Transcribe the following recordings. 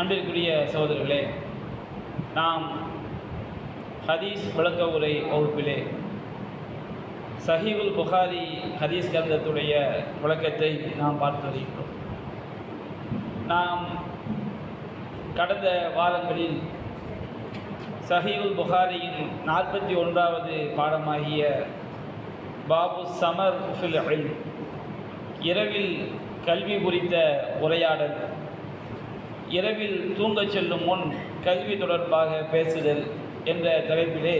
அன்பிற்குரிய சகோதரர்களே நாம் ஹதீஸ் விளக்க உரை வகுப்பிலே சஹீவுல் புகாரி ஹதீஸ் கிரந்தத்துடைய விளக்கத்தை நாம் பார்த்து வருகின்றோம். நாம் கடந்த வாரங்களில் சஹீவுல் புகாரியின் நாற்பத்தி ஒன்றாவது பாடமாகிய பாபு சமர் ஃபில் இரவில் கல்வி குறித்த உரையாடல் இரவில் தூங்கச் செல்லும் முன் கல்வி தொடர்பாக பேசுதல் என்ற தலைப்பிலே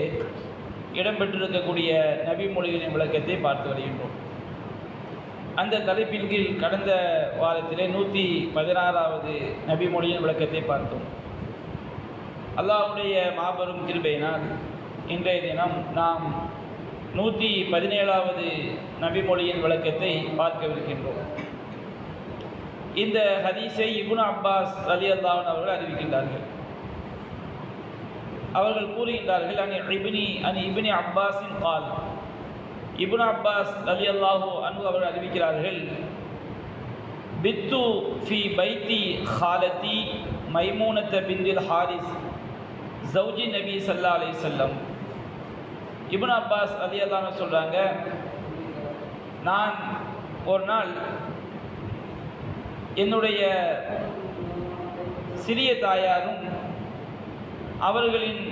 இடம்பெற்றிருக்கக்கூடிய நபி மொழிகளின் விளக்கத்தை பார்த்து வருகின்றோம். அந்த தலைப்பின் கீழ் கடந்த வாரத்திலே நூற்றி பதினாறாவது நபி மொழியின் விளக்கத்தை பார்த்தோம். அல்லாவுடைய மாபெரும் கிருபையினால் இன்றைய தினம் நாம் நூற்றி பதினேழாவது நபிமொழியின் விளக்கத்தை பார்க்கவிருக்கின்றோம். இந்த ஹதீஸை இபுன் அப்பாஸ் அலி அல்லாவன் அவர்கள் அறிவிக்கின்றார்கள். அவர்கள் கூறுகின்றார்கள் அனி இபினி அனி இபினி அப்பாஸின் கால். இபுன் அப்பாஸ் அலி அல்லாஹு அன்பு அவர்கள் அறிவிக்கிறார்கள் பித்து ஃபி பைத்தி ஹாலத்தி மைமூனத்த பிந்தில் ஹாரிஸ் ஜவுஜி நபி சல்லா அலி செல்லம் இபுன் அப்பாஸ் அலி அல்லான்னு சொல்கிறாங்க நான் ஒரு நாள் என்னுடைய சிறிய தாயாரும் அவர்களின்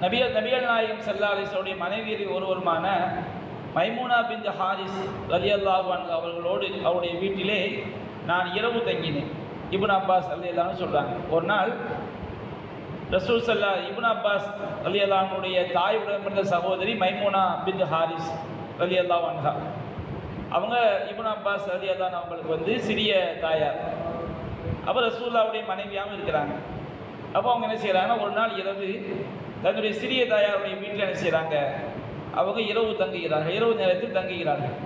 நபிய நபிகள் நாயகம் சல்லா மனைவியில் ஒருவருமான மைமூனா பின் ஹாரிஸ் அலி அல்லாஹான் அவர்களோடு அவருடைய வீட்டிலே நான் இரவு தங்கினேன். இபுன் அப்பாஸ் அலி அல்லான்னு சொல்கிறாங்க ஒரு நாள் ரசூல் சல்லா இபுன் அப்பாஸ் அலி அல்லானுடைய தாயுடன் பிறந்த சகோதரி மைமூனா பின் ஹாரிஸ் அலி அல்லா அவங்க இபுன் அப்பாஸ் அலி அவங்களுக்கு வந்து சிறிய தாயார். அப்போ ரசூல்லாவுடைய மனைவியாகவும் இருக்கிறாங்க. அப்போ அவங்க என்ன செய்கிறாங்கன்னா ஒரு நாள் இரவு தன்னுடைய சிறிய தாயாருடைய வீட்டில் என்ன செய்கிறாங்க அவங்க இரவு தங்குகிறார்கள். இரவு நேரத்தில் தங்குகிறார்கள்.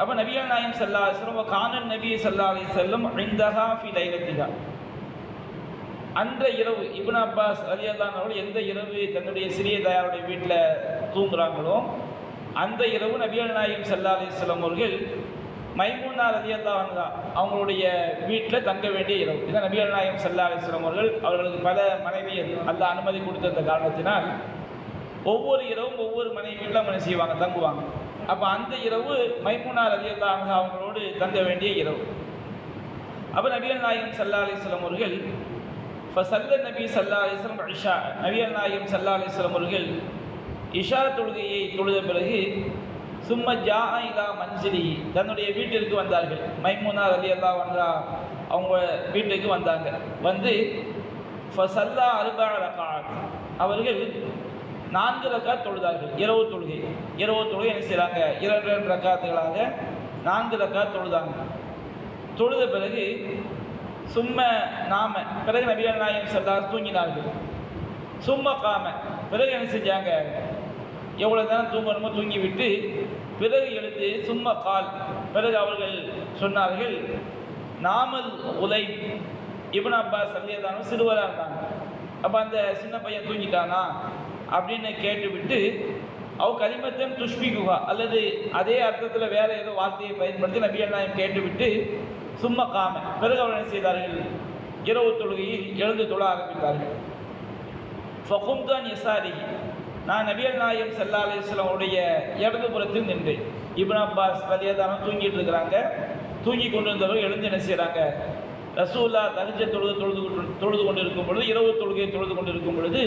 அப்போ நபியா நாயம் சல்லா அலிஸ்லம் கானன் நபியை சல்லா அலி செல்லம் ஐந்தகா ஃபி லைலத்திகா அந்த இரவு இபுன் அப்பாஸ் அலி அவர்கள் எந்த இரவு தன்னுடைய சிறிய தாயாருடைய வீட்டில் தூங்குறாங்களோ அந்த இரவு நபிகள் நாயம் சல்லா அலிஸ்லாம் அவர்கள் மைமூனா ரதியல்லா அவங்களுடைய வீட்டில் தங்க வேண்டிய இரவு. இதான் நபிகள் நாயம் சல்லா அலிஸ்லாம் அவர்கள் அவர்களுக்கு பல மனைவி அல்ல அனுமதி கொடுத்த காரணத்தினால் ஒவ்வொரு இரவும் ஒவ்வொரு மனைவி வீட்டில் அவங்க செய்வாங்க? தங்குவாங்க. அப்போ அந்த இரவு மைமூனா ரதியல்லா அவங்களோடு தங்க வேண்டிய இரவு. அப்போ நபிகள் நாயகம் சல்லா அலிஸ்லாம் அவர்கள் ஃபசல்ல நபி சல்லா அலிஸ்லாம் ஐஷா நபிகள் நாயகம் சல்லா அலிஸ்லாம் அவர்கள் இஷா தொழுகையை தொழுத பிறகு சும்ம ஜா மன்சிலி தன்னுடைய வீட்டிற்கு வந்தார்கள். மைமுனா அலி அல்லா வந்தா அவங்க வீட்டுக்கு வந்தாங்க. வந்து ஃபசல்லா அருபா ரகாத் அவர்கள் நான்கு ரக்காத் தொழுதார்கள். இரவு தொழுகை. இரவு தொழுகை என்ன செய்கிறாங்க இரண்டு இரண்டு ரக்காத்துகளாக நான்கு ரக்காத் தொழுதாங்க. தொழுத பிறகு சும்ம நாம பிறகு நபிகள் நாயகம் சல்லா தூங்கினார்கள். சும்ம காம பிறகு என்ன செஞ்சாங்க? எவ்வளோ நேரம் தூங்கணுமோ தூங்கிவிட்டு பிறகு எழுந்து சும்மா கால். பிறகு அவர்கள் சொன்னார்கள் நாமல் உலை. இவன் அப்பா சல்லியதானும் சிறுவராக இருந்தாங்க அப்போ அந்த சின்ன பையன் தூங்கிட்டானா? அப்படின்னு கேட்டுவிட்டு அவ கரிமத்தன் துஷ்பிகுகா அல்லது அதே அர்த்தத்தில் வேற ஏதோ வார்த்தையை பயன்படுத்தி நபி அண்ணாயம் கேட்டுவிட்டு சும்மா காம. பிறகு அவர் என்ன செய்தார்கள்? இரவு தொழுகையில் எழுந்து தொழ ஆரம்பித்தார்கள். ஃபகும்தான் எசாரி நான் நபியல் நாயம் செல்லா அலிஸ்லாமுடைய இடது புறத்தில் நின்றேன். இப்னா அப்பாஸ் ரலியதானம் தூங்கிட்டு இருக்கிறாங்க. தூங்கி கொண்டு இருந்தவர்கள் எழுந்து என்ன செய்கிறாங்க ரசூல்லா தகஜ தொழுது தொழுது கொண்டு தொழுது கொண்டு இருக்கும் பொழுது இரவு தொழுகை தொழுது கொண்டு இருக்கும் பொழுது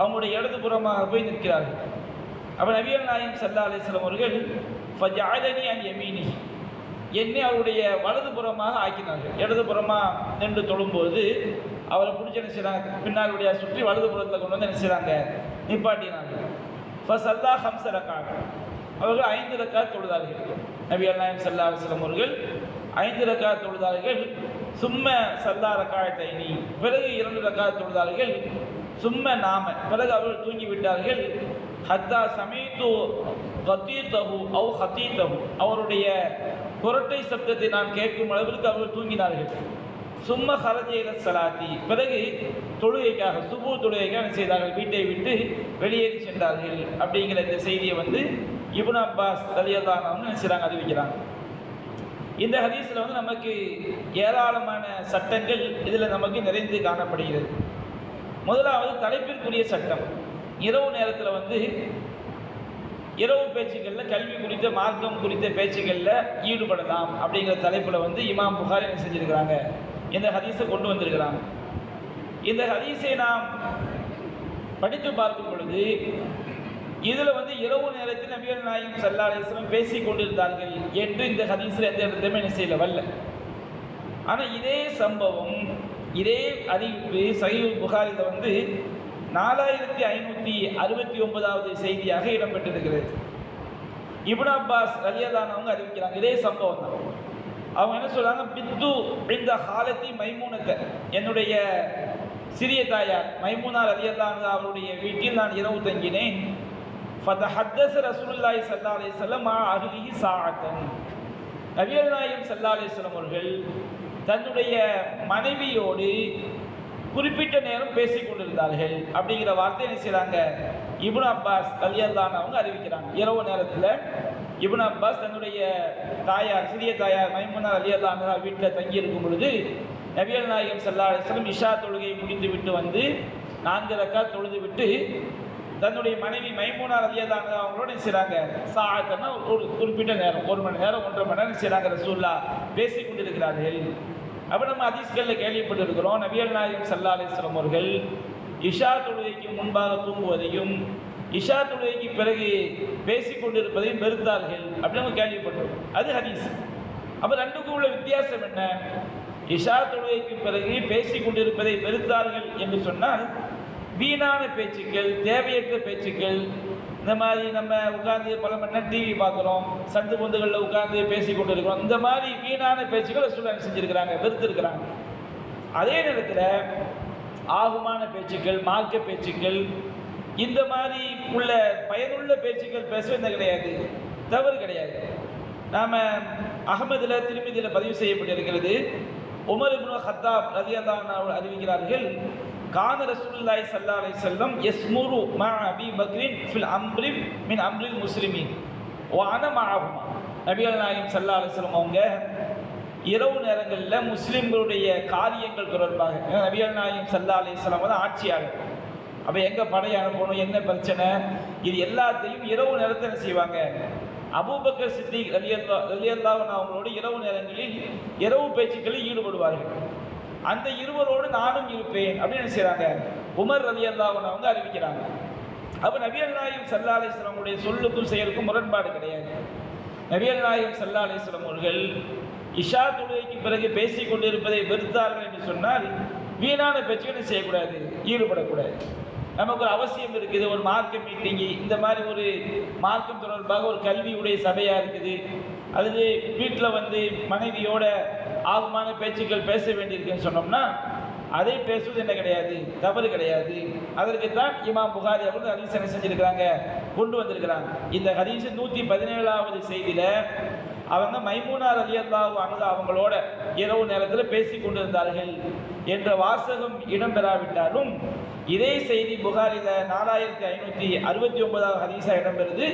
அவங்களுடைய இடது புறமாக போய் நிற்கிறார்கள். அப்போ நபியல் நாயம் செல்லா அலிஸ்லாம் அவர்கள் ஃபஜாலனி அண்ட் யமீனி. என்னை அவருடைய வலது புறமாக ஆக்கினார்கள். இடது புறமாக நின்று தொழும்போது அவரை பிடிச்சி என்ன செய்கிறாங்க பின்னாலுடைய சுற்றி வலது புறத்தில் கொண்டு வந்து என்ன செய்கிறாங்க நிப்பாட்டினார்கள். ஃபஸ் அல்லா ஹம்ச ரக்காக அவர்கள் ஐந்து ரக்கா தொழுதார்கள். நபி அல்லாயம் சல்லா அலுவலம் அவர்கள் ஐந்து ரக்கா தொழுதார்கள். சும்ம சல்லா ரக்காயத்தை நீ பிறகு இரண்டு ரக்கா தொழுதார்கள். சும்ம நாம. பிறகு அவர்கள் தூங்கி விட்டார்கள் ஹத்தா சமீத்து கத்தீத்தகு அவ் ஹத்தீத்தகு அவருடைய குரட்டை சப்தத்தை நான் கேட்கும் அளவிற்கு அவர்கள் தூங்கினார்கள். சும்மா ஹரஜேல சலாத்தி. பிறகு தொழுகைக்காக சுபு தொழுகைக்காக செய்தார்கள்? வீட்டை விட்டு வெளியேறி சென்றார்கள். அப்படிங்கிற இந்த செய்தியை வந்து இபுன் அப்பாஸ் ரலியல்லாஹு என்ன செய்கிறாங்க அறிவிக்கிறாங்க. இந்த ஹதீஸில் வந்து நமக்கு ஏராளமான சட்டங்கள் இதில் நமக்கு நிறைந்து காணப்படுகிறது. முதலாவது தலைப்பிற்குரிய சட்டம். இரவு நேரத்தில் வந்து இரவு பேச்சுக்களில் கல்வி குறித்த மார்க்கம் குறித்த பேச்சுக்களில் ஈடுபடலாம் அப்படிங்கிற தலைப்பில் வந்து இமாம் புகாரி செஞ்சுருக்கிறாங்க? இந்த ஹதீஸை கொண்டு வந்திருக்கிறாங்க. இந்த ஹதீஸை நாம் படித்து பார்க்கும் பொழுது இதில் வந்து இரவு நேரத்தில் நபிகள் நாயகம் சல்லா அலிஸ்லம் பேசி கொண்டிருந்தார்கள் என்று இந்த ஹதீஸில் எந்த இடத்துலையுமே என்ன செய்யல வரல. ஆனால் இதே சம்பவம் இதே அறிவிப்பு சஹீல் புகாரில் வந்து நாலாயிரத்தி ஐநூற்றி அறுபத்தி ஒன்பதாவது செய்தியாக இடம்பெற்றிருக்கிறது. இப்னு அப்பாஸ் ரலியதானவங்க அறிவிக்கிறாங்க இதே சம்பவம் தான். அவங்க என்ன சொல்றாங்க? பித்து இந்த ஹாலத்தி மைமூனத்தை என்னுடைய சிறிய தாயார் மைமூனார் ரலியல்லான அவருடைய வீட்டில் நான் இரவு தங்கினேன். ஃபதஹத்தஸ ரசூலுல்லாஹி ஸல்லல்லாஹு அலைஹி வஸல்லம் மா அஹ்லிஹி சாஅத்தன். நபிகள் நாயகம் ஸல்லல்லாஹு அவர்கள் தன்னுடைய மனைவியோடு குறிப்பிட்ட நேரம் பேசிக் கொண்டிருந்தார்கள். அப்படிங்கிற வார்த்தை என்ன செய்கிறாங்க இபுன் அப்பாஸ் ரலியல்லாஹு அவங்க அறிவிக்கிறாங்க. இரவு நேரத்தில் இவன் அப்பாஸ் தன்னுடைய தாயார் சிறிய தாயார் மைமுனா ரலியல்லாஹு வீட்டில் தங்கியிருக்கும் பொழுது நவியல் நாயகம் ஸல்லல்லாஹு இஷா தொழுகையை முடித்து விட்டு வந்து நான்கு ரக்காத் தொழுது விட்டு தன்னுடைய மனைவி மைமூனா ரலியல்லாஹு அவங்களோட செய்கிறாங்க சாத்தனா ஒரு குறிப்பிட்ட நேரம் ஒரு மணி நேரம் ஒன்றரை மணி நேரம் செய்கிறாங்க ரசூல்லா பேசி கொண்டிருக்கிறார்கள். அப்போ நம்ம ஹதீஸ்களில் கேள்விப்பட்டிருக்கிறோம் நவியல் நாயகம் ஸல்லல்லாஹு அலைஹி அவர்கள் இஷா தொழுகைக்கு முன்பாக தூங்குவதையும் இஷா தொழுகைக்கு பிறகு பேசிக் கொண்டிருப்பதையும் வெறுத்தார்கள் அப்படின்னு கேள்விப்பட்டோம் அது ஹதீஸ். அப்போ ரெண்டுக்கும் உள்ள வித்தியாசம் என்ன? இஷா தொழுகைக்கு பிறகு பேசிக் கொண்டிருப்பதை வெறுத்தார்கள் என்று சொன்னால் வீணான பேச்சுக்கள் தேவையற்ற பேச்சுக்கள் இந்த மாதிரி நம்ம உட்காந்து பல மணி நேரம் டிவி பார்க்குறோம் சந்து பொந்துகளில் உட்காந்து பேசி கொண்டு இருக்கிறோம் இந்த மாதிரி வீணான பேச்சுக்களை ஸ்டூடெண்ட் செஞ்சுருக்கிறாங்க வெறுத்திருக்கிறாங்க. அதே நேரத்தில் ஆகுமான பேச்சுக்கள் மார்க்க பேச்சுக்கள் இந்த மாதிரி உள்ள பயனுள்ள பேச்சுக்கள் பேசுவது கிடையாது. தவறு கிடையாது. நாம் அகமதில் திருமதியில் பதிவு செய்யப்பட்டிருக்கிறது. உமர் இப்னு ஹத்தாப் ரதியல்லாஹு அறிவிக்கிறார்கள் கான ரசூலுல்லாஹி ஸல்லல்லாஹு செல்லம் எஸ் முரு மா அபி பக்ரின் ஃபில் அம்ரிம் மின் அம்ரில் முஸ்லிமின். வ அன நபிகள் நாயகம் சல்லா அலை செல்லம் அவங்க இரவு நேரங்களில் முஸ்லிம்களுடைய காரியங்கள் தொடர்பாக நபிகள் நாயகம் சல்லா அலை செல்லம் தான் ஆட்சியாளர். அப்போ எங்கே படையை அனுப்பணும்? என்ன பிரச்சனை? இது எல்லாத்தையும் இரவு நேரத்தில் செய்வாங்க? அபூபக்கர் சித்திக் ரலியல்லா ரலியல்லாவன் அவங்களோட இரவு நேரங்களில் இரவு பேச்சுக்களில் ஈடுபடுவார்கள். அந்த இருவரோடு நானும் இருப்பேன். அப்படின்னு என்ன செய்கிறாங்க உமர் ரலியல்லாவன் அவங்க அறிவிக்கிறாங்க. அப்போ நபியல் நாயகம் சல்லா அலிஸ்லாமுடைய சொல்லுக்கும் செயலுக்கும் முரண்பாடு கிடையாது. நபியல் நாயகம் சல்லா அலிஸ்லாம் அவர்கள் இஷா தொழுகைக்கு பிறகு பேசிக் கொண்டிருப்பதை வெறுத்தார்கள் என்று சொன்னால் வீணான பேச்சுக்களை செய்யக்கூடாது? ஈடுபடக்கூடாது. நமக்கு ஒரு அவசியம் இருக்குது. ஒரு மார்க்க மீட்டிங்கு இந்த மாதிரி ஒரு மார்க்கம் தொடர்பாக ஒரு கல்வியுடைய சபையாக இருக்குது. அல்லது வீட்டில் வந்து மனைவியோட ஆகுமான பேச்சுக்கள் பேச வேண்டியிருக்குன்னு சொன்னோம்னா அதை பேசுவது என்ன கிடையாது? தவறு கிடையாது. அதற்கு தான் இமாம் புகாரி அவர்கள் ஹதீஸ் என்ன செஞ்சுருக்கிறாங்க? கொண்டு வந்திருக்கிறாங்க. இந்த ஹதீஸ் நூற்றி பதினேழாவது செய்தியில் அவங்க மைமூனார் ரலியல்லாஹு அன்ஹா அவங்களோட இரவு நேரத்தில் பேசி கொண்டிருந்தார்கள். என்ற வாசகம் இடம்பெறாவிட்டாலும் இதே செய்தி புகாரில நாலாயிரத்தி ஐநூற்றி அறுபத்தி ஒன்பதாவது ஹதீஸா இடம்பெறுது.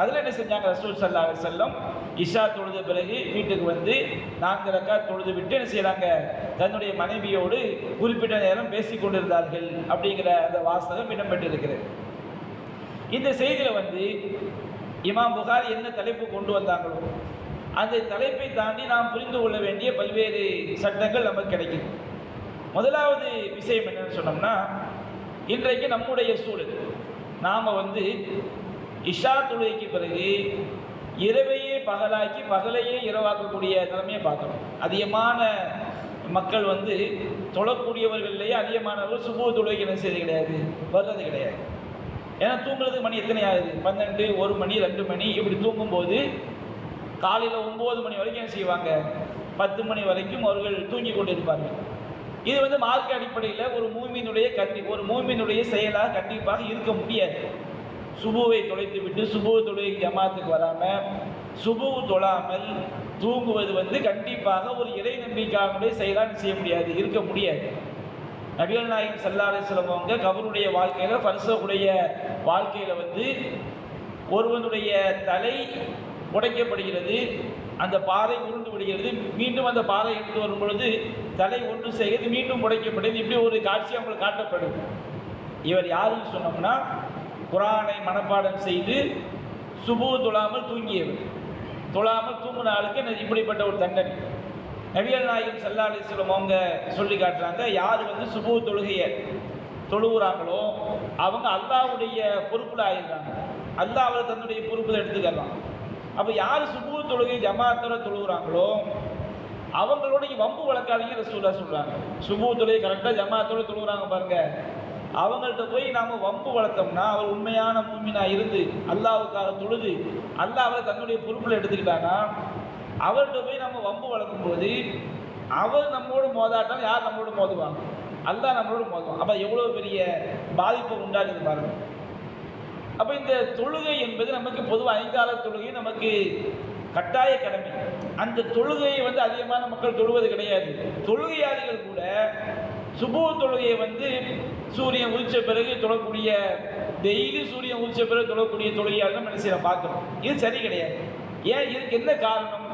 அதில் என்ன செஞ்சாங்க? ரசூல் சல்லா செல்லம் இஷா தொழுத பிறகு வீட்டுக்கு வந்து நான்கு ரக்கா தொழுது விட்டு என்ன செய்கிறாங்க தன்னுடைய மனைவியோடு குறிப்பிட்ட நேரம் பேசி கொண்டிருந்தார்கள் அப்படிங்கிற அந்த வாசகம் இடம்பெற்றிருக்கிறது இந்த செய்தியில் வந்து இமாம் புகாரி என்ன தலைப்பு கொண்டு வந்தாங்களோ அந்த தலைப்பை தாண்டி நாம் புரிந்து கொள்ள வேண்டிய பல்வேறு சட்டங்கள் நமக்கு கிடைக்குது. முதலாவது விஷயம் என்னன்னு சொன்னோம்னா இன்றைக்கு நம்முடைய சூழல். நாம் வந்து இஷா தொழுகைக்கு பிறகு இரவையே பகலாக்கி பகலையே இரவாக்கக்கூடிய நிலைமையை பார்க்குறோம் அதிகமான மக்கள் வந்து தொழக்கூடியவர்கள்லேயே அதிகமானவர்கள் சுபு தொழுகைக்கு என்ன செய்யறது கிடையாது. வர்றது கிடையாது. ஏன்னா தூங்குறதுக்கு மணி எத்தனை ஆகுது? பன்னெண்டு ஒரு மணி ரெண்டு மணி இப்படி தூங்கும்போது காலையில் ஒம்பது மணி வரைக்கும் என்ன செய்வாங்க? பத்து மணி வரைக்கும் அவர்கள் தூங்கி கொண்டு இருப்பார்கள் இது வந்து மார்க்க அடிப்படையில் ஒரு மூமியினுடைய கண்டி ஒரு மூமியினுடைய செயலாக கண்டிப்பாக இருக்க முடியாது. சுபுவை தொலைத்து விட்டு சுபு தொழுகை ஜமாத்துக்கு வராமல் சுபு தொழாமல் தூங்குவது வந்து கண்டிப்பாக ஒரு இறை நம்பிக்கையாளனுடைய செயலாக செய்ய முடியாது இருக்க முடியாது. நபிகள் நாயகம் செல்லாத சிலவங்க கபருடைய வாழ்க்கையில் பரிசகுடைய வாழ்க்கையில் வந்து ஒருவனுடைய தலை உடைக்கப்படுகிறது அந்த பாறை உருண்டு விடுகிறது. மீண்டும் அந்த பாறை எடுத்து வரும் பொழுது தலை ஒன்று செய்கிறது மீண்டும் உடைக்கப்படுது இப்படி ஒரு காட்சி அவங்களுக்கு காட்டப்படும். இவர் யாருன்னு சொன்னோம்னா குரானை மனப்பாடம் செய்து சுபு தொழாமல் தூங்கியவர். தொழாமல் தூங்கின ஆளுக்கு இப்படிப்பட்ட ஒரு தண்டனை. நவியல் நாயகம் சல்லா அலிஸ்லம் அவங்க சொல்லி காட்டுறாங்க யார் வந்து சுபு தொழுகையை தொழுகிறாங்களோ அவங்க அல்லாவுடைய பொறுப்பில் ஆயிடுறாங்க. அல்லாஹ் தன்னுடைய பொறுப்பில் எடுத்துக்கலாம் அப்போ யார் சுபூர் தொழுகை ஜமாத்தோட தொழுகிறாங்களோ அவங்களோட வம்பு வளர்க்காதீங்க ரசூலா சொல்கிறாங்க சுபு தொழுகை கரெக்டாக ஜமாத்தோட தொழுகிறாங்க பாருங்கள் அவங்கள்ட்ட போய் நாம் வம்பு வளர்த்தோம்னா அவர் உண்மையான மூமினா இருந்து அல்லாவுக்காக தொழுது அல்லா அவரை தன்னுடைய பொறுப்பில் எடுத்துக்கிட்டாங்கன்னா அவர்கிட்ட போய் நம்ம வம்பு வளர்க்கும் போது அவர் நம்மளோடு மோதாட்டம் யார் நம்மளோட மோதுவாங்க? அல்லா நம்மளோட மோதுவான். அப்போ எவ்வளோ பெரிய பாதிப்பு உண்டாக்குது பாருங்கள் அப்போ இந்த தொழுகை என்பது நமக்கு பொதுவாக ஐந்தால தொழுகை நமக்கு கட்டாய கடமை. அந்த தொழுகையை வந்து அதிகமான மக்கள் தொழுவது கிடையாது. தொழுகையாளிகள் கூட சுபுவ தொழுகையை வந்து சூரியன் உதிச்ச பிறகு தொழக்கூடிய டெய்லி சூரியன் உதிச்ச பிறகு தொழக்கூடிய தொழுகையாக நம்ம பார்க்கணும் பார்க்குறோம். இது சரி கிடையாது. ஏன்? இதுக்கு என்ன காரணம்?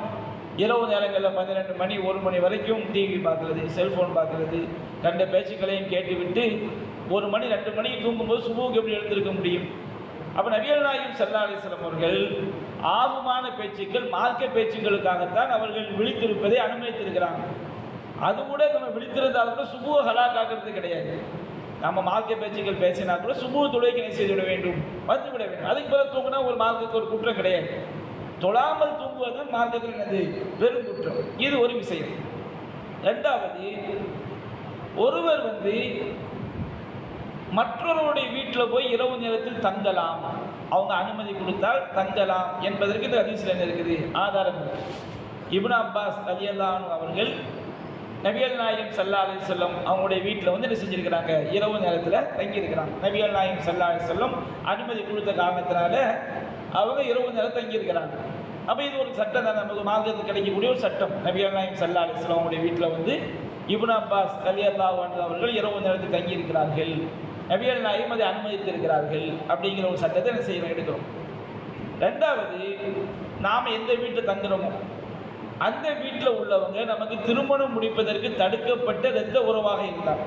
இரவு நேரங்களில் பன்னிரெண்டு மணி ஒரு மணி வரைக்கும் டிவி பார்க்குறது செல்ஃபோன் பார்க்குறது கண்ட பேச்சுக்களையும் கேட்டுவிட்டு ஒரு மணி ரெண்டு மணிக்கு தூங்கும்போது சுபுவுக்கு எப்படி எழுந்திருக்க முடியும்? அப்போ நவியல் நாயகம் சல்லா அலிஸ்லாம் அவர்கள் ஆபமான பேச்சுக்கள் மார்க்க பேச்சுக்களுக்காகத்தான் அவர்கள் விழித்திருப்பதை அனுமதித்திருக்கிறாங்க. அது கூட நம்ம விழித்திருந்தாலும் கூட சுபுவ ஹலாக்காக்குறது கிடையாது. நம்ம மார்க்க பேச்சுக்கள் பேசினா கூட சுபுவ தொழுகைக்கு செய்துவிட வேண்டும் வந்து விட வேண்டும். அதுக்கு பிறகு தூங்கினா ஒரு மார்க்கத்துக்கு ஒரு குற்றம் கிடையாது. தொழாமல் தூங்குவது மார்க்கத்தில் என்னது? பெரும் குற்றம். இது ஒரு விஷயம். ரெண்டாவது ஒருவர் வந்து மற்றவருடைய வீட்டில் போய் இரவு நேரத்தில் தங்கலாம். அவங்க அனுமதி கொடுத்தால் தங்கலாம் என்பதற்கு இந்த ஹதீஸில் என்ன இருக்குது? ஆதாரம் இருக்கு. இப்னு அப்பாஸ் அலியல்லான் அவர்கள் நபிகள் நாயகம் சல்லா அலி செல்லம் அவங்களுடைய வீட்டில் வந்து என்ன செஞ்சிருக்கிறாங்க? இரவு நேரத்தில் தங்கியிருக்கிறாங்க. நபிகள் நாயகம் சல்லா அலி செல்லம் அனுமதி கொடுத்த காரணத்தினால அவங்க இரவு நேரம் தங்கியிருக்கிறாங்க. அப்போ இது ஒரு சட்டம் தான்? நமக்கு மார்க்கத்துக்கு கிடைக்கக்கூடிய ஒரு சட்டம். நபிகள் நாயகம் சல்லா அலி செல்லம் அவங்களுடைய வீட்டில் வந்து இப்னு அப்பாஸ் அலி அன்ஹு அவர்கள் இரவு நேரத்தில் தங்கியிருக்கிறார்கள். நபிகள் நாயும் அதை அனுமதித்திருக்கிறார்கள் அப்படிங்கிற ஒரு சட்டத்தை என்ன செய்யணும் எடுக்கிறோம். ரெண்டாவது நாம் எந்த வீட்டில் தங்குறோமோ அந்த வீட்டில் உள்ளவங்க நமக்கு திருமணம் முடிப்பதற்கு தடுக்கப்பட்ட ரத்த உறவாக இருந்தார்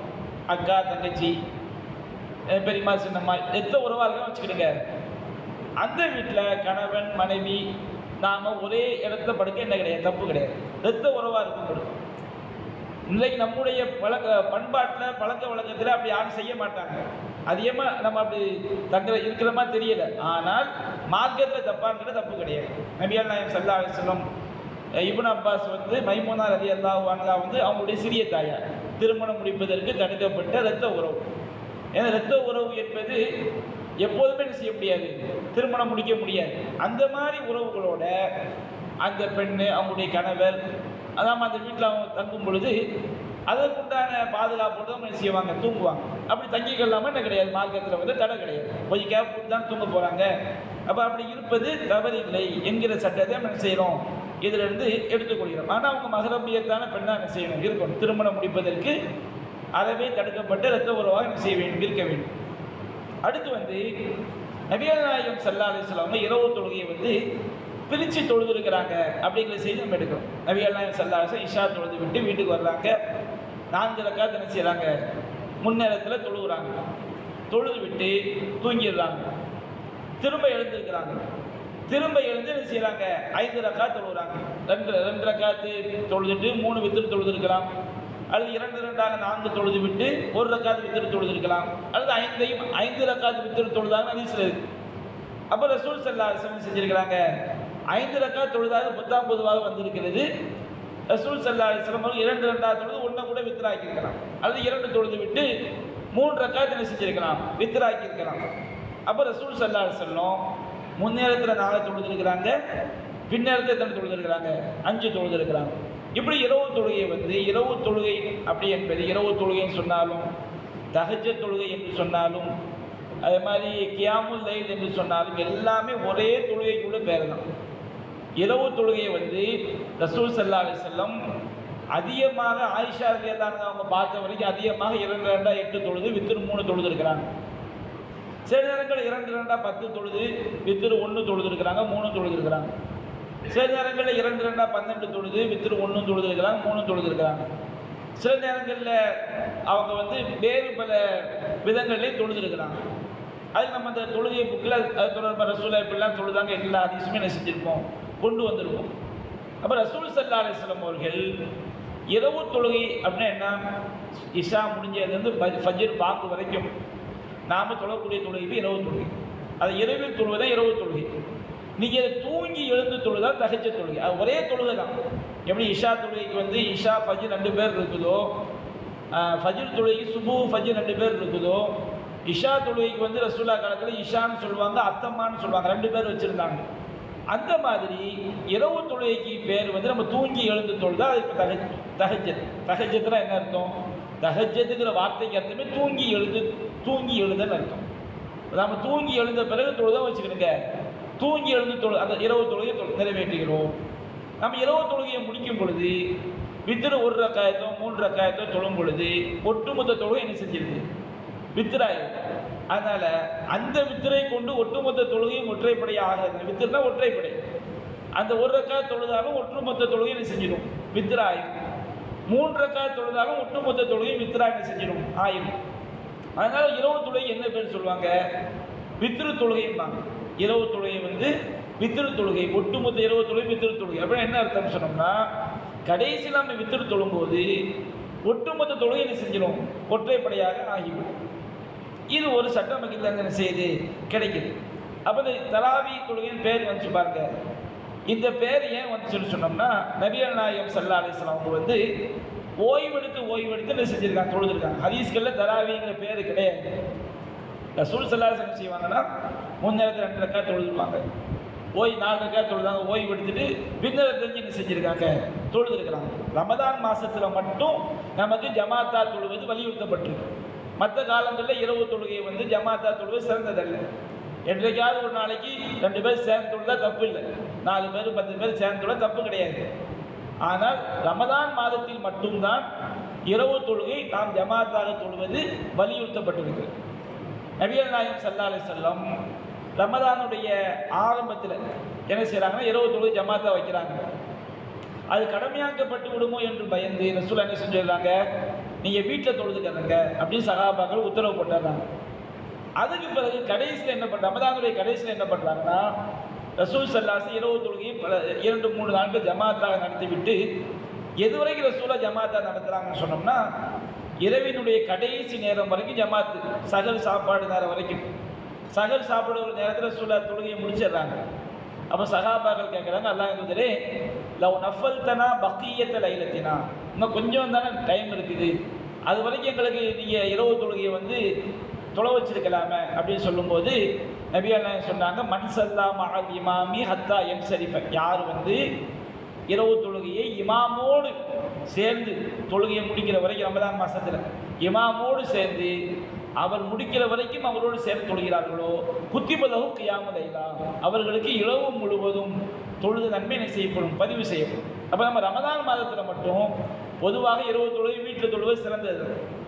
அக்கா தங்கச்சி பெரியம்மா சின்னம்மா ரத்த உறவாக இருக்க வச்சுக்கிடுங்க. அந்த வீட்டில் கணவன் மனைவி நாம் ஒரே இடத்துல படுக்க என்ன கிடையாது? தப்பு கிடையாது. ரத்த உறவாக இருக்கும் இன்றைக்கு நம்முடைய பழக்க பண்பாட்டில் பழக்க வழக்கத்தில் அப்படி யாரும் செய்ய மாட்டாங்க. அதிகமாக நம்ம அப்படி தங்குற இருக்கிற மாதிரி தெரியல. ஆனால் மார்க்கத்தில் தப்பாங்கிறது தப்பு கிடையாது. நபிகள் நாயம் சல்லா அலிஸ்லம் இபுன் அப்பாஸ் வந்து மைமோனா ரதி அல்லா வாங்கலா வந்து அவங்களுடைய சிறிய தாயார். திருமணம் முடிப்பதற்கு தடுக்கப்பட்ட இரத்த உறவு. ஏன்னா இரத்த உறவு என்பது எப்போதுமே என்ன செய்ய முடியாது? திருமணம் முடிக்க முடியாது. அந்த மாதிரி உறவுகளோட அந்த பெண்ணு அவங்களுடைய கணவர் அதான் அந்த வீட்டில் அவங்க தங்கும் பொழுது அதற்குண்டான பாதுகாப்போடு தான் என்ன செய்வாங்க? தூங்குவாங்க. அப்படி தங்கிக்கொள்ளாமல் என்ன கிடையாது. மார்க்கத்தில் வந்து தடை கிடையாது. கொஞ்சம் கேப் கொடுத்து தான் தூங்க போகிறாங்க அப்போ அப்படி இருப்பது தவறில்லை என்கிற சட்டத்தை நம்ம என்ன செய்கிறோம் இதிலிருந்து எடுத்துக்கொள்கிறோம். ஆனால் அவங்க மகரபியத்தான பெண்ணாக என்ன செய்யணும்? இருக்கணும். திருமணம் முடிப்பதற்கு அறவே தடுக்கப்பட்டு இரத்த உறவாக என்ன செய்ய வேண்டும்? இருக்க வேண்டும். அடுத்து வந்து நபிகள் நாயகம் சல்லா அலிஸ்லாம இரவு தொழுகையை வந்து பிரித்து தொழுதுருக்கிறாங்க. அப்படிங்கிற செய்தி நம்ம எடுக்கிறோம். நபிகள் நாயகம் இஷா தொழுது விட்டு வீட்டுக்கு வர்றாங்க. நான்கு ரக்காத் என்ன செய்கிறாங்க முன்னேரத்தில் தொழுகிறாங்க. தொழுது விட்டு தூங்கிடுறாங்க. திரும்ப எழுந்திருக்கிறாங்க. திரும்ப எழுந்து என்ன செய்கிறாங்க ஐந்து ரக்கா தொழுகிறாங்க. ரெண்டு ரெண்டு ரக்காத்து தொழுதுட்டு மூணு வித்திரு தொழுதுருக்கலாம். அல்லது இரண்டு ரெண்டாக நான்கு தொழுது விட்டு ஒரு ரக்காத்து வித்திரு தொழுதுருக்கலாம். அல்லது ஐந்தையும் ஐந்து ரக்காத்து வித்திரு தொழுதாங்க ஹதீஸ்ல இருக்குது அப்போ ரசூல் செல்லா அலிஸ்லாம் செஞ்சிருக்கிறாங்க? ஐந்து ரக்கா தொழுதாக புத்தாம் பொதுவாக வந்திருக்கிறது. ரசூல் சல்லா அலிஸ்லாம் அவர்கள் இரண்டு ரெண்டாவது தொழுது ஒன்றை கூட வித்திராக்கியிருக்கலாம் அல்லது இரண்டு தொழுது விட்டு மூன்று ரக்காத்து என்ன செஞ்சிருக்கலாம் வித்திராக்கியிருக்கலாம் அப்போ ரசூல் சல்லா அலிஸ்லாம் முன்னேரத்தில் நாலு தொழுதுருக்கிறாங்க பின்னேரத்தில் எத்தனை தொழுதுருக்கிறாங்க? அஞ்சு தொழுதுருக்கிறாங்க. இப்படி இரவு தொழுகை வந்து இரவு தொழுகை அப்படி என்பது இரவு தொழுகைன்னு சொன்னாலும் தகஜ தொழுகை என்று சொன்னாலும் அதே மாதிரி கியாமுல் லைல் என்று சொன்னாலும் எல்லாமே ஒரே தொழுகைக்குள்ள பேர் தான். இரவு தொழுகையை வந்து ரசூல் சல்லா அலி செல்லம் அதிகமாக ஆயிஷா ரலியல்லாஹு அவங்க பார்த்த வரைக்கும் அதிகமாக இரண்டு ரெண்டா எட்டு தொழுது வித்திரு மூணு தொழுது இருக்கிறாங்க. சில நேரங்கள் இரண்டு ரெண்டா பத்து தொழுது வித்திரு ஒன்று தொழுது இருக்கிறாங்க மூணு தொழுது இருக்கிறாங்க. சில நேரங்களில் இரண்டு ரெண்டா பன்னெண்டு தொழுது வித்திரு ஒன்றும் தொழுது இருக்கிறாங்க மூணு தொழுது இருக்கிறாங்க. சில நேரங்களில் அவங்க வந்து வேறு பல விதங்கள்லேயும் தொழுது இருக்கிறாங்க. அது நம்ம அந்த தொழுகை புக்கில் அது தொடர்பாக ரசூலா இப்படிலாம் தொழுதாங்க எல்லா அதிசயமே என்ன செஞ்சுருப்போம். கொண்டு வந்திருப்போம் அப்போ ரசூல் சல்லா அலிஸ்லாம் அவர்கள் இரவு தொழுகை அப்படின்னா என்ன? இஷா முடிஞ்சதுலேருந்து ஃபஜர் பாக்கு வரைக்கும் நாம் தொழக்கூடிய தொழுகைக்கு இரவு தொழுகை. அது இரவில் தான் இரவு தொழுகை. நீங்கள் அதை தூங்கி எழுந்து தொழுதா தகச்ச தொழுகை. அது ஒரே தொழுகை தான். எப்படி இஷா தொழுகைக்கு வந்து இஷா ஃபஜர் ரெண்டு பேர் இருக்குதோ ஃபஜர் தொழுகைக்கு சுபு ஃபஜர் ரெண்டு பேர் இருக்குதோ இஷா தொழுகைக்கு வந்து ரசூல்லா காலத்தில் இஷான்னு சொல்லுவாங்க அத்தம்மான்னு சொல்லுவாங்க. ரெண்டு பேர் வச்சுருந்தாங்க. அந்த மாதிரி இரவு தொழுகைக்கு பேர் வந்து நம்ம தூங்கி எழுந்து தொழுதா அது இப்போ தகஜ் தகஜத். தகஜத்துனா என்ன அர்த்தம்? தகஜத்துங்கிற வார்த்தைக்கு அர்த்தமே தூங்கி எழுது தூங்கி எழுதுன்னு அர்த்தம். நம்ம தூங்கி எழுந்த பிறகு தொழுதான் வச்சுக்கணுங்க. தூங்கி எழுந்து தொழு அந்த இரவு தொழுகையை தொழு நிறைவேற்றுகிறோம் நம்ம இரவு தொழுகையை முடிக்கும் பொழுது வித்திர ஒரு ரக்காயத்தோ மூன்று ரக்காயத்தோ தொழும் பொழுது ஒட்டுமொத்த தொழுகை என்ன செஞ்சிருது? வித்திராயிரும் அதனால அந்த வித்திரை கொண்டு ஒட்டுமொத்த தொழுகையும் ஒற்றைப்படை ஆகாது வித்திரனா ஒற்றைப்படை. அந்த ஒரு ரக்காய் தொழுதாலும் ஒட்டுமொத்த தொழுகையும் என்ன செஞ்சிடும்? வித்திராயும் மூன்று ரக்காய் தொழுதாலும் ஒட்டுமொத்த தொழுகையும் வித்திரா என்ன செஞ்சிடும்? ஆயும் அதனால இரவு தொழுகை என்ன பேர் சொல்லுவாங்க? வித்திரு தொழுகைம்பாங்க இரவு தொழுகை வந்து வித்திரு தொழுகை. ஒட்டுமொத்த இரவு தொழுகை வித்திரு தொழுகை. அப்படின்னா என்ன அர்த்தம் சொன்னோம்னா கடைசியில் நம்ம வித்திரு தொழும்போது ஒட்டுமொத்த தொழுகை என்ன செஞ்சிடும்? ஒற்றைப்படையாக ஆகிவிடும். இது ஒரு சட்டம் வகையில் என்ன செய்யுது? கிடைக்குது. அப்போ இந்த தலாவி தொழுகையின் பேர் வந்துச்சு பாருங்க. இந்த பேர் ஏன் வந்து சொல்லி சொன்னோம்னா நபியல் நாயகம் சல்லா அலிஸ்லாம் அவங்க வந்து ஓய்வெடுத்து ஓய்வெடுத்து என்ன செஞ்சுருக்காங்க? தொழுதுருக்காங்க. ஹதீஸ்களில் தராவிங்கிற பேர் கிடையாது. ரசூல் சல்லா என்ன செய்வாங்கன்னா முன்னேரத்தில் ரெண்டு ரெக்கா தொழுதுருப்பாங்க. ஓய் நாலு ரெக்கா தொழுதாங்க ஓய்வு எடுத்துட்டு பின்னரை தெரிஞ்சு என்ன செஞ்சுருக்காங்க? தொழுதுருக்கிறாங்க. ரமதான் மாதத்தில் மட்டும் நமக்கு ஜமாத்தா தொழுவது வலியுறுத்தப்பட்டிருக்கு. மற்ற காலங்களில் இரவு தொழுகையை வந்து ஜமாத்தா தொழுவது சிறந்ததல்ல. என்றைக்காவது ஒரு நாளைக்கு ரெண்டு பேர் சேர்ந்து தொழுதா தப்பு இல்லை. நாலு பேர் பத்து பேர் சேர்ந்து தொழுதா தப்பு கிடையாது. ஆனால் ரமதான் மாதத்தில் மட்டும்தான் இரவு தொழுகை நாம் ஜமாத்தாக தொழுவது வலியுறுத்தப்பட்டிருக்கிறது. நபிகள் நாயம் சல்லா அலி செல்லம் ரமதானுடைய ஆரம்பத்தில் என்ன செய்கிறாங்கன்னா இரவு தொழுகை ஜமாத்தா வைக்கிறாங்க. அது கடமையாக்கப்பட்டு விடுமோ என்று பயந்து ரசூல் என்ன செஞ்சிடுறாங்க நீங்கள் வீட்டில் தொழுதுக்கிறங்க அப்படின்னு சகாபாக்கள் உத்தரவு போட்டுறாங்க. அதுக்கு பிறகு கடைசியில் என்ன பண்ணுறாங்க ரமதானுடைய கடைசியில் என்ன பண்ணுறாங்கன்னா ரசூல் சல்லாசி இரவு தொழுகையும் பல இரண்டு மூணு நாட்கள் ஜமாத்தாக நடத்திவிட்டு எதுவரைக்கும் ரசூலா ஜமாத்தாக நடத்துகிறாங்கன்னு சொன்னோம்னா இரவினுடைய கடைசி நேரம் வரைக்கும் ஜமாத்து சகல் சாப்பாடு நேரம் வரைக்கும். சகல் சாப்பிடுற நேரத்தில் ரசூலா தொழுகையை முடிச்சிடுறாங்க. அப்போ சகாபாக்கள் கேட்குறாங்க அல்லாஹ் என்பதே லவ் நஃபல் தனா பக்கியத்த லைலத்தினா. இன்னும் கொஞ்சம் தானே டைம் இருக்குது. அது வரைக்கும் எங்களுக்கு நீங்கள் இரவு தொழுகையை வந்து தொலை வச்சிருக்கலாமே அப்படின்னு சொல்லும்போது நபிகள் சொன்னாங்க மண் சல்லா மஹல் இமாமி ஹத்தா எம் சரிஃபன் யார் வந்து இரவு தொழுகையை இமாமோடு சேர்ந்து தொழுகையை முடிக்கிற வரைக்கும் ரமதான் மாதத்தில் இமாமோடு சேர்ந்து அவர் முடிக்கிற வரைக்கும் அவரோடு சேர்ந்து தொழுகிறார்களோ? குத்திபதகு கியாமதைலா அவர்களுக்கு இரவு முழுவதும் தொழுது நன்மை என்ன செய்யப்படும் பதிவு செய்யப்படும். அப்போ நம்ம ரமதான் மாதத்தில் மட்டும் பொதுவாக இரவு தொழுது வீட்டில் தொழுவது சிறந்தது.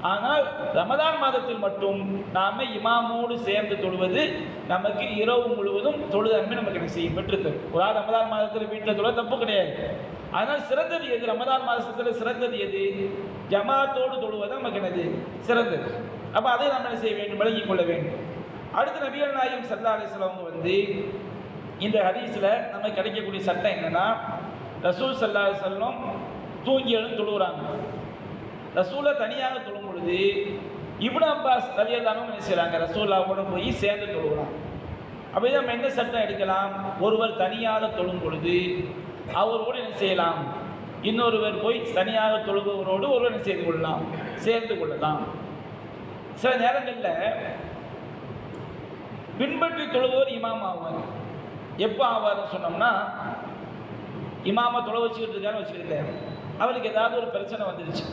ஆனால் ரமதான் மாதத்தில் மட்டும் நாம் இமாமோடு சேர்ந்து தொழுவது நமக்கு இரவு முழுவதும் தொழுது நன்மை நமக்கு என்ன செய்யும்? பெற்றுத்தரும். ஒரு ஆள் ரமதான் மாதத்தில் வீட்டில் தொழ தப்பு கிடையாது. ஆனால் சிறந்தது எது? ரமதான் மாதத்தில் சிறந்தது எது? ஜமாத்தோடு தொழுவது நமக்கு என்னது? சிறந்தது. அப்போ அதை நம்ம என்ன செய்ய வேண்டும்? விளங்கிக் கொள்ள வேண்டும். அடுத்து நபிகள் நாயகம் சல்லா அலிஸ்லாம் வந்து இந்த ஹதீஸில் நமக்கு கிடைக்கக்கூடிய சட்டம் என்னன்னா ரசூல் சல்லா செல்லும் தூங்கி எழுந்து தொழுகிறாங்க ரசூலை தனியாக தொழும் பொழுது இப்னு அப்பாஸ் ரலியல்லாஹு என்ன செய்கிறாங்க ரசூல்லாவோட போய் சேர்ந்து தொழுகிறான் அப்போ நம்ம என்ன சட்டம் எடுக்கலாம்? ஒருவர் தனியாக தொழும் பொழுது அவரோடு என்ன செய்யலாம்? இன்னொருவர் போய் தனியாக தொழுபவரோடு ஒருவர் என்ன செய்து கொள்ளலாம்? சேர்ந்து கொள்ளலாம். சில நேரங்களில் பின்பற்றி தொழுவோர் இமாம் ஆவார். எப்போ ஆவார்னு சொன்னோம்னா இமாமை தொலை வச்சுக்கிட்டு இருக்கான்னு வச்சுக்கிட்டேன் அவருக்கு ஏதாவது ஒரு பிரச்சனை வந்துருச்சு.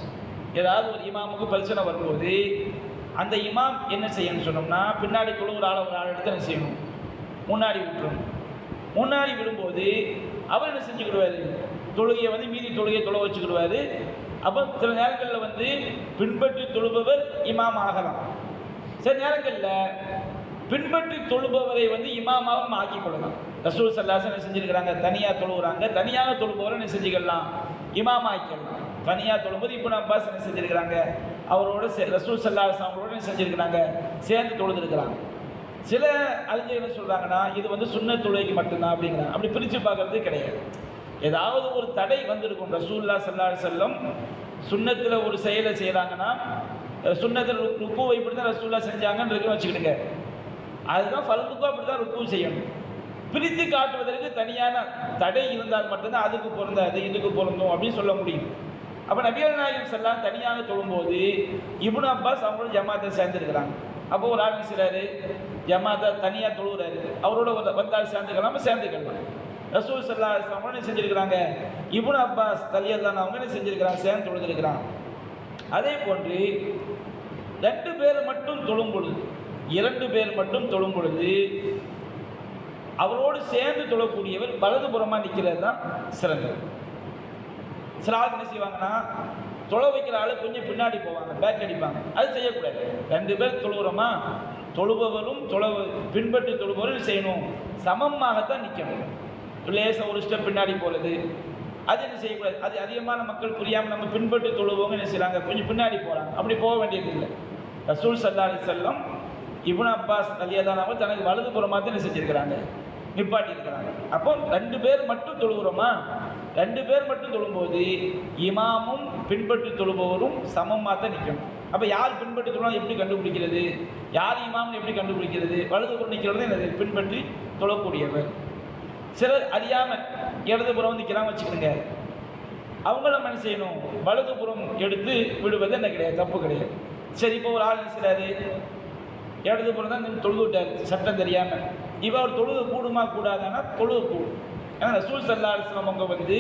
ஏதாவது ஒரு இமாமுக்கு பிரச்சனை வரும்போது அந்த இமாம் என்ன செய்யணும்னு சொன்னோம்னா பின்னாடி தொழுகிற ஆள் ஒரு ஆள் எடுத்து என்ன செய்யணும்? முன்னாடி விட்டுரும் முன்னாடி விடும்போது அவர் என்ன செஞ்சுக்கிடுவார்? தொழுகையை வந்து மீதி தொழுகையை தொலை வச்சுக்கிடுவார். அப்போ சில நேரங்களில் வந்து பின்பற்றி தொழுபவர் இமாம் ஆகலாம் சில நேரங்களில் பின்பற்றி தொழுபவரை வந்து இமாமாவும் ஆக்கி கொள்ளலாம். ரசூல் சல்லாசன் செஞ்சிருக்கிறாங்க? தனியாக தொழுகிறாங்க தனியாக தொழுபவரை என்ன செஞ்சுக்கலாம்? இமாமா ஆக்கிக்கலாம் தனியாக தொழும்போது இப்போ அப்பாஸ் என்ன செஞ்சிருக்கிறாங்க? அவரோட சே- ரசூல் சல்லாஸ் அவங்களோட என்ன செஞ்சுருக்கிறாங்க? சேர்ந்து தொழுதுருக்கிறாங்க. சில அறிஞர்கள் சொல்கிறாங்கன்னா இது வந்து சுண்ண தொழுகைக்கு மட்டும்தான் அப்படிங்கிறாங்க. அப்படி பிரித்து பார்க்கறது கிடையாது. ஏதாவது ஒரு தடை வந்திருக்கும். ரசூல்லா சல்லா செல்லம் சுண்ணத்தில் ஒரு செயலை செய்கிறாங்கன்னா சுண்ணத்தில் ருக்கு இப்படி தான் ரசூல்லா செஞ்சாங்கன்னு வச்சுக்கிடுங்க. அதுதான் ஃபர்துக்கும் அப்படி தான் ருக்கு செய்யணும். பிரித்து காட்டுவதற்கு தனியான தடை இருந்தால் மட்டும்தான் அதுக்கு பொருந்தாது இதுக்கு பொருந்தும் அப்படின்னு சொல்ல முடியும். அப்போ நபிகள் நாயகம் செல்லாம் தனியாக தொழும்போது இபுன் அப்பாஸ் அவங்களும் ஜமாத்தை சேர்ந்துருக்கிறாங்க. அப்போ ஒரு ஆள் செய்கிறாரு ஜமாத்தை தனியாக தொழுகிறாரு அவரோட வந்தால் சேர்ந்துக்கலாம் சேர்ந்துக்கலாம். ரசூல் சல்லா அவங்க என்ன செஞ்சுருக்கிறாங்க. இபுன் அப்பாஸ் தலியல்லான் அவங்க என்ன செஞ்சுருக்கிறாங்க சேர்ந்து தொழுதுருக்கிறான். அதே போன்று ரெண்டு பேர் மட்டும் தொழும் பொழுது இரண்டு பேர் மட்டும் தொழும் பொழுது அவரோடு சேர்ந்து தொழக்கூடியவர் வலதுபுறமாக நிற்கிறது தான் சிறந்தது. சில ஆள் என்ன செய்வாங்கன்னா தொலை வைக்கிற ஆள் கொஞ்சம் பின்னாடி போவாங்க பேக் அடிப்பாங்க. அது செய்யக்கூடாது. ரெண்டு பேர் தொழுகிறோமா தொழுபவரும் தொழ பின்பற்றி தொழுபவரும் செய்யணும். சமமாகத்தான் நிற்கணும் லேசாக ஒரு ஸ்டெப் பின்னாடி போகிறது அது என்ன செய்யக்கூடாது? அது அதிகமான மக்கள் புரியாமல் நம்ம பின்பற்றி தொழுவவங்க என்ன செய்கிறாங்க கொஞ்சம் பின்னாடி போகிறாங்க அப்படி போக வேண்டியது இல்லை. ரசூல் சல்லா அலி செல்லம் இப்னு அப்பாஸ் அலியதானாவை தனக்கு வலதுபுறமாக தான் என்ன செஞ்சிருக்கிறாங்க? நிப்பாட்டி இருக்கிறாங்க அப்போ ரெண்டு பேர் மட்டும் தொழுகிறோமா? ரெண்டு பேர் மட்டும் தொழும்போது இமாமும் பின்பற்றி தொழுபவரும் சமமாக தான் நிற்கணும் அப்போ யார் பின்பற்றி தொழுவா எப்படி கண்டுபிடிக்கிறது? யார் இமாம்னு எப்படி கண்டுபிடிக்கிறது? வலது புறம் நிற்கிறது என்னது? பின்பற்றி தொழக்கூடியவர். சிலர் அறியாமல் இடதுபுறம் நிற்கிறாங்க வச்சுக்கோங்க அவங்கள நம்ம என்ன செய்யணும்? வலதுபுறம் எடுத்து விடுவது என்ன கிடையாது? தப்பு கிடையாது. சரி இப்போ ஒரு ஆள் நினைச்சாரு இடதுபுறம் தான் நின்னு தொழுது விட்டார். சட்டம் தெரியாமல் இவ அவர் தொழுது கூடுமா? கூடாதானா? தொழுது கூடும். ஏன்னா ரசூல் சல்லா அலிஸ்லாம் அவங்க வந்து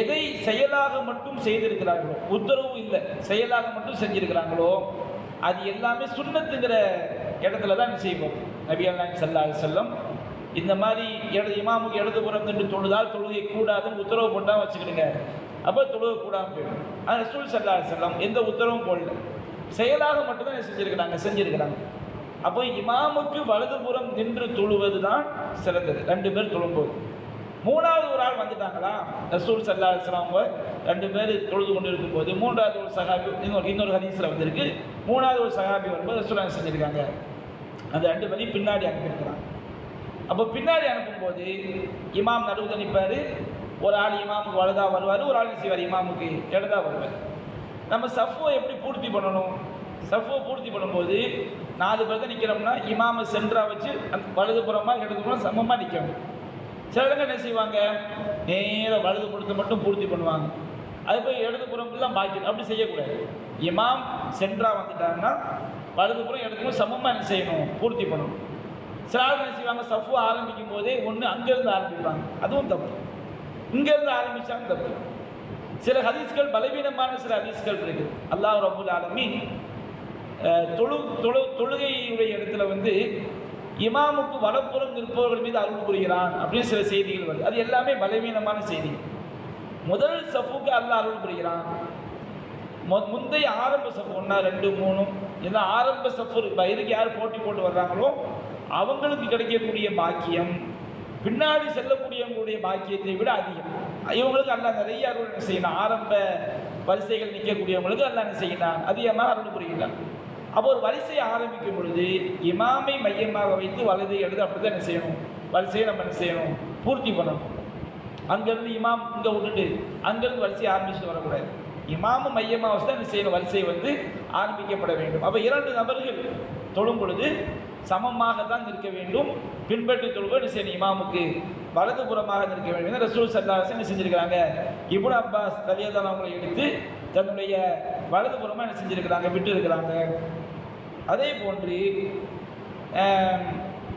எதை செயலாக மட்டும் செய்திருக்கிறார்களோ உத்தரவு இல்லை. செயலாக மட்டும் செஞ்சிருக்கிறாங்களோ அது எல்லாமே சுண்ணத்துங்கிற இடத்துல தான் செய்வோம்? நபிகள் நாயகம் சல்லா செல்லம் இந்த மாதிரி இடது இமாமுக்கு இடதுபுறம் நின்று தொழுதால் தொழுகை கூடாதுன்னு உத்தரவு போட்டால் வச்சுக்கிடுங்க. அப்போ தொழுகை கூடாமல் போயிடும். ஆனால் ரசூல் சல்லா செல்லம் எந்த உத்தரவும் போடல. செயலாக மட்டும்தான் செஞ்சுருக்கிறாங்க செஞ்சுருக்கிறாங்க. அப்போ இமாமுக்கு வலதுபுறம் நின்று தொழுவது தான் சிறந்தது. ரெண்டு பேர் தொழும்போது. மூணாவது ஒரு ஆள் வந்துட்டாங்களா? ரசூல் சல்லா இஸ்லாம் ரெண்டு பேர் தொழுது கொண்டு இருக்கும்போது மூன்றாவது ஒரு சகாபி இன்னொரு இன்னொரு ஹதீஸில் வந்திருக்கு. மூணாவது ஒரு சகாபி வரும்போது ரசூல் செஞ்சுருக்காங்க. அந்த ரெண்டு பேரையும் பின்னாடி அனுப்பியிருக்கிறாங்க. அப்போ பின்னாடி அனுப்பும்போது இமாம் நடுவு நிற்பார் ஒரு ஆள் இமாமுக்கு வலதாக வருவார் ஒரு ஆள் செய்வார்? இமாமுக்கு இடதா வருவார். நம்ம சஃபோ எப்படி பூர்த்தி பண்ணணும்? சஃபோ பூர்த்தி பண்ணும்போது நாலு பேர் தான் நிற்கிறோம்னா இமாமை சென்டராக வச்சு அந்த வலதுபுறமாக இடதுபுறம் சமமாக நிற்கணும் சில இடங்கள் என்ன செய்வாங்க? நேராக வலதுபுறத்தை மட்டும் பூர்த்தி பண்ணுவாங்க. அது போய் இடதுபுறம் பாக்கி அப்படி செய்யக்கூடாது. இமாம் சென்டராக வந்துட்டாங்கன்னா வலதுபுறம் இடதுபுறம் சமமாக என்ன செய்யணும்? பூர்த்தி பண்ணணும். சில என்ன செய்வாங்க சஃபு ஆரம்பிக்கும் போதே ஒன்று அங்கேருந்து ஆரம்பிப்பாங்க. அதுவும் தப்பு. இங்கேருந்து ஆரம்பித்தாலும் தப்பு. சில ஹதீஸ்கள் பலவீனமான சில ஹதீஸ்கள் இருக்குது. அல்லாஹ் ரபுல் ஆலமீன் தொழு தொழு தொழுகையுடைய இடத்துல வந்து இமாமுக்கு வடப்புறம் இருப்பவர்கள் மீது அருள் புரிகிறான் அப்படின்னு சில செய்திகள் வருது. அது எல்லாமே பலவீனமான செய்தி. முதல் சஃபுக்கு அல்லாஹ் அருள் புரிகிறான். மு- முந்தைய ஆரம்ப சஃப் ஒன்றா ரெண்டு மூணு இதெல்லாம் ஆரம்ப சஃப் இப்போ யார் போட்டி போட்டு வர்றாங்களோ அவங்களுக்கு கிடைக்கக்கூடிய பாக்கியம் பின்னாடி செல்லக்கூடியவங்களுடைய பாக்கியத்தை விட அதிகம். இவங்களுக்கு எல்லாம் நிறைய அருள் என்ன செய்யணும்? ஆரம்ப வரிசைகள் நிற்கக்கூடியவங்களுக்கு எல்லாம் என்ன செய்யணும் அதிகமாக அருள் புரிகிறான் அப்போ ஒரு வரிசையை ஆரம்பிக்கும் பொழுது இமாமை மையமாக வைத்து வலது எழுது அப்படி தான் என்ன செய்யணும்? வரிசையை நம்ம என்ன செய்யணும்? பூர்த்தி பண்ணணும். அங்கேருந்து இமாம் இங்கே விட்டுட்டு அங்கேருந்து வரிசையை ஆரம்பிச்சுட்டு வரக்கூடாது. இமாமும் மையமாக வச்சு தான் என்ன செய்யணும்? வரிசை வந்து ஆரம்பிக்கப்பட வேண்டும். அப்போ இரண்டு நபர்கள் தொழும் பொழுது சமமாக தான் நிற்க வேண்டும். பின்பற்றி தொழுவோம் என்ன செய்யணும்? இமாமுக்கு வலதுபுறமாக நிற்க வேண்டும் ரசூல் சல்லாஸ் என்ன செஞ்சிருக்கிறாங்க? இபுன் அப்பாஸ் தலியதான் அவங்களை எடுத்து தன்னுடைய வலதுபுறமாக என்ன செஞ்சுருக்கிறாங்க? விட்டு இருக்கிறாங்க அதே போன்று ஆம்,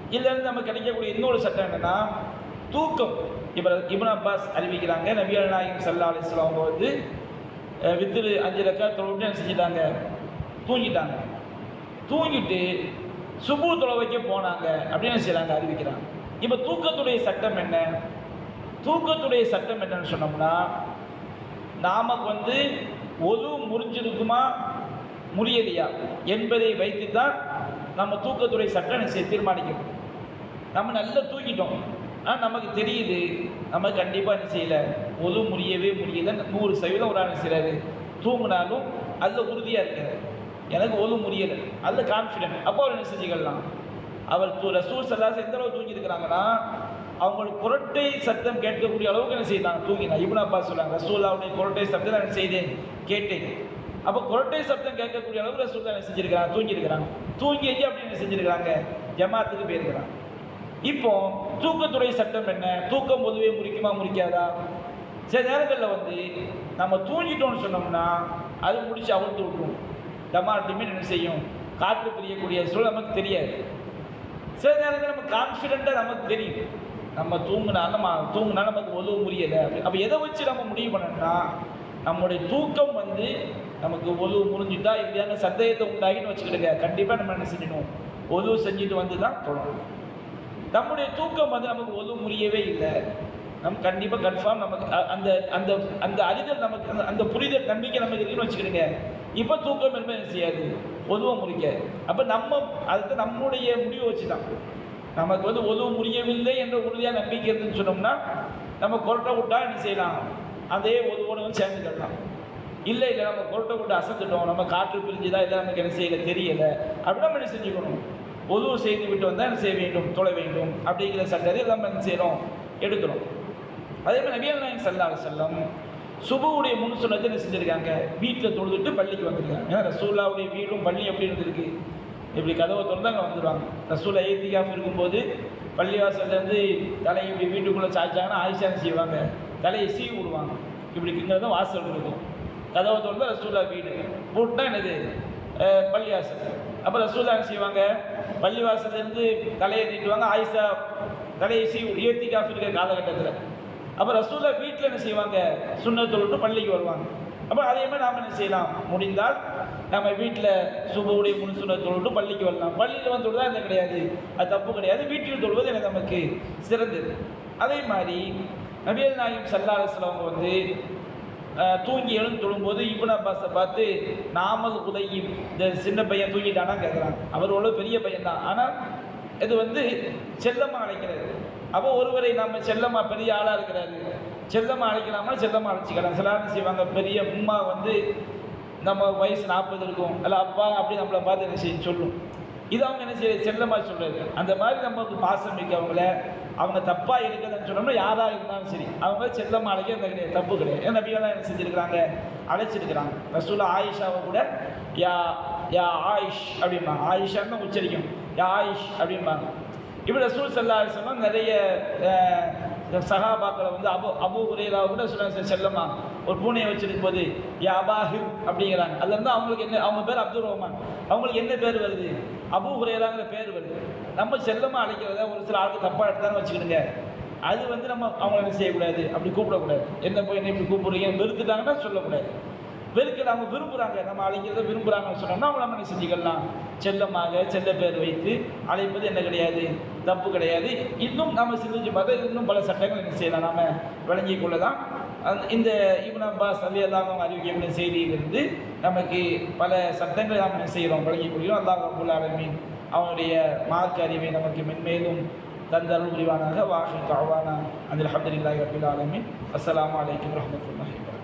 இதிலிருந்து நமக்கு கிடைக்கக்கூடிய இன்னொரு சட்டம் என்னென்னா தூக்கம். இப்போ இபுன் அப்பாஸ் அறிவிக்கிறாங்க. நபியல் நாயகம் சல்லா அலிஸ்லாம் அவங்க வந்து அஹ், வித்திரு அஞ்சு ரக்கா தொழுவிட்டு என்ன செஞ்சிட்டாங்க? தூங்கிட்டாங்க. தூங்கிட்டு சுபு தொலைவைக்க போனாங்க அப்படின்னு செய்கிறாங்க அறிவிக்கிறாங்க. இப்போ தூக்கத்துடைய சட்டம் என்ன? தூக்கத்துடைய சட்டம் என்னன்னு சொன்னோம்னா நமக்கு வந்து ஒது முறிஞ்சிருக்குமா? முறியலையா? என்பதை வைத்து தான் நம்ம தூக்கத்துறை சட்டம் செய்ய தீர்மானிக்கணும். நம்ம நல்லா தூக்கிட்டோம். ஆனால் நமக்கு தெரியுது. நம்ம கண்டிப்பாக என்ன செய்யலை? ஒது முடியவே முடியல நூறு சதவீதம் ஒரு ஆள் என்ன செய்கிறாரு தூங்கினாலும் அதில் உறுதியாக இருக்காரு. எனக்கு ஒதுவும் முடியலை. அதில் கான்ஃபிடென்ட் அப்போ அவர் என்ன செஞ்சுக்கலாம் அவர் ரசூல் சல்லாஸ் எந்த அளவு தூங்கியிருக்கிறாங்கன்னா அவங்களுக்கு குரட்டை சத்தம் கேட்கக்கூடிய அளவுக்கு என்ன செய்தாங்க? தூங்கினா. இப்னு அப்பா சொல்றாங்க ரசூல் அவருடைய குரட்டை சத்தம் நான் என்ன செய்தேன்? கேட்டேன். அப்போ குரட்டை சத்தம் கேட்கக்கூடிய அளவுக்கு ரசூல் என்ன செஞ்சிருக்கிறாங்க? தூங்கியிருக்கிறாங்க. தூங்கி அப்படி என்ன செஞ்சிருக்கிறாங்க? ஜமாத்துக்கு போயிருக்கிறாங்க. இப்போ தூக்கத்துறை சட்டம் என்ன? தூக்கம் பொதுவே முறிக்குமா முறிக்காதா? சில நேரங்களில் வந்து நம்ம தூங்கிட்டோம்னு சொன்னோம்னா அது முடிச்சு அவுழ்த்து விட்டுருவோம் டமாட்டுமே என்ன செய்யும்? காற்று பிரியக்கூடிய சூழல் நமக்கு தெரியாது. சில நேரங்கள் நம்ம கான்ஃபிடென்ட்டாக நமக்கு தெரியும். நம்ம தூங்கினாலும் நம்ம நமக்கு உதவு முடியலை அப்படின்னு அப்போ எதை வச்சு நம்ம முடிவு பண்ணோம்னா நம்முடைய தூக்கம் வந்து நமக்கு ஒழுவு முறிஞ்சிட்டா இல்லையாங்க சந்தேகத்தை உண்டாகின்னு வச்சுக்கிடுங்க கண்டிப்பாக நம்ம என்ன செஞ்சிடணும்? ஒழுவு செஞ்சுட்டு வந்து தான் தொடரும் நம்முடைய தூக்கம் வந்து நமக்கு ஒழுவு முறியவே இல்லை. நம்ம கண்டிப்பாக கன்ஃபார்ம் நமக்கு அந்த அந்த அந்த அறிதல் நமக்கு அந்த- அந்த புரிதல் நம்பிக்கை நமக்கு இருக்குன்னு வச்சுக்கிடுங்க. இப்போ தூக்கம் என்பது என்ன செய்யாது? ஒதுவும் முறிக்காது அப்போ நம்ம அதுக்கு நம்முடைய முடிவை வச்சு தான் நமக்கு வந்து ஒதுவும் முடியவில்லை என்ற உறுதியாக நம்பிக்கை இருந்துன்னு சொன்னோம்னா நம்ம கொரட்டை விட்டா என்ன செய்யலாம்? அதே ஒதுவோடு வந்து சேர்ந்துக்கலாம் இல்லை இல்லை நம்ம கொரட்டை விட்டு அசந்துட்டோம். நம்ம காற்று பிரிஞ்சுதான் இல்லை நமக்கு என்ன செய்யலை தெரியலை. அப்படி நம்ம என்ன செஞ்சுக்கணும்? ஒதுவு செய்து விட்டு வந்தால் என்ன செய்ய வேண்டும்? தொலை வேண்டும். அப்படிங்கிற சட்டத்தை நம்ம என்ன செய்கிறோம் எடுக்கிறோம். அதே மாதிரி நபியல் நாயகம் சல்லா செல்லம் சுபவுடைய முன் சொன்னதை என்ன செஞ்சுருக்காங்க. வீட்டில் தொழுதுட்டு பள்ளிக்கு வந்திருக்காங்க. ஏன்னா ரசூல்லாவுடைய வீடும் பள்ளி எப்படி இருந்திருக்கு? இப்படி கதவை திறந்து அங்கே வந்துடுவாங்க ரசூலா ஏத்திகாஃப் இருக்கும்போது பள்ளிவாசல்லேருந்து தலையை இப்படி வீட்டுக்குள்ளே சாய்ச்சாங்கன்னா ஆயிஷா செய்வாங்க? தலையை சீவி விடுவாங்க. இப்படி இங்கே வாசல் இருக்கும். கதவை திறந்து ரசூல்லா வீடு. பூட்டினா என்னது? பள்ளிவாசல். அப்போ ரசூல்லா என்ன செய்வாங்க? பள்ளிவாசல்லேருந்து தலையை நீட்டுவாங்க. ஆயிஷா தலையை சீவி ஏத்திகாஃப் இருக்கிற காலகட்டத்தில். அப்போ ரசூலா வீட்டில் என்ன செய்வாங்க? சுண்ணத்தை விட்டு பள்ளிக்கு வருவாங்க. அப்போ அதே மாதிரி நாம் என்ன செய்யலாம்? முடிந்தால் நம்ம வீட்டில் சுபவுடைய முன் சுண்ணத்தை விட்டு பள்ளிக்கு வரலாம். பள்ளியில் வந்து தொழுதா என்ன கிடையாது? அது தப்பு கிடையாது. வீட்டில் தொழுவது எனக்கு நமக்கு? சிறந்தது. அதே மாதிரி நபியல் நாயகம் சல்லா அவங்க வந்து தூங்கி எழுந்து தொழும்போது இப்னு அப்பாஸை பார்த்து நாமல் உதயி இந்த சின்ன பையன் தூங்கிட்டானா கேட்குறாங்க அவர் அவ்வளோ பெரிய பையன் தான் ஆனால் இது வந்து செல்லமாக அழைக்கிறது. அப்போ ஒருவரை நம்ம செல்லம்மா பெரிய ஆளாக இருக்கிறாரு. செல்லம்மா அழைக்கலாமா? செல்லம்மா அழைச்சிக்கலாம். சில ஆள் செய்வாங்க. பெரிய உம்மா வந்து நம்ம வயசு நாற்பது இருக்கும். அல்ல அப்பா அப்படி நம்மளை பார்த்து என்ன செய்ய சொல்லும். இது அவங்க என்ன செய்ய செல்லமாக சொல்கிறது அந்த மாதிரி நமக்கு பாசம் மிக்கவங்கள அவங்க தப்பாக இருக்குதுன்னு சொன்னோம்னா யாராக இருந்தாலும் சரி அவங்க செல்லமாக அழைக்க அந்த கிடையாது. தப்பு கிடையாது. ஏன் நபியெல்லாம் என்ன செஞ்சுருக்கிறாங்க? அழைச்சிருக்கிறாங்க. ரசூலா ஆயிஷாவை கூட யா யா ஆயிஷ் அப்படிம்பாங்க. ஆயிஷான்னு உச்சரிக்கும். யா ஆயிஷ் அப்படிம்பாங்க. இப்படி ரசூல் சல்லா சொன்னால் நிறைய இந்த சகாபாக்களை வந்து அபு அபு உரையலா கூட சொல்லுவாங்க செல்லம்மா ஒரு பூனையை வச்சிருக்கும் போது யாபாஹிர் அப்படிங்கிறாங்க. அதுலேருந்து அவங்களுக்கு என்ன அவங்க பேர் அப்துல் ரஹ்மான். அவங்களுக்கு என்ன பேர் வருது? அபு உரையிலாங்கிற பேர் வருது. நம்ம செல்லம்மா அழைக்கிறத ஒரு சில ஆளுக்கு தப்பாக எடுத்தாலும் வச்சுக்கிடுங்க. அது வந்து நம்ம அவங்கள என்ன செய்யக்கூடாது? அப்படி கூப்பிடக்கூடாது. என்ன போய் என்ன இப்படி கூப்பிடுறீங்க? வெறுத்துட்டாங்கன்னா சொல்லக்கூடாது. வெறுக்கல அவங்க விரும்புகிறாங்க நம்ம அழைக்கிறத விரும்புகிறாங்கன்னு சொன்னோம்னா அவங்க நம்ம என்ன செஞ்சுக்கலாம் செல்லமாக செல்ல பேர் வைத்து அழைப்பது என்ன கிடையாது? தப்பு கிடையாது. இன்னும் நம்ம சிந்திச்சு பார்த்தா இன்னும் பல சட்டங்கள் என்ன செய்யலாம்? நாம் விளங்கி கொள்ளலாம். அந்த இந்த இப்னு அப்பாஸ் அலி அல்லாஹ் அறிவிக்கக்கூடிய செய்தியிலிருந்து நமக்கு பல சட்டங்களை நாம் என்ன செய்கிறோம் வழங்கி கொள்கிறோம். அல்லாஹ் அபுல் ஆலமீன் அவனுடைய மார்க்க அறிவை நமக்கு மென்மேலும் தந்தருள் புரிவானாக. வாஹி தாவானா அந்த அஹமதுல்லாஹி ரபில் ஆலமீன். அஸ்லாம் வலைக்கம் வரமத்துல்லாஹி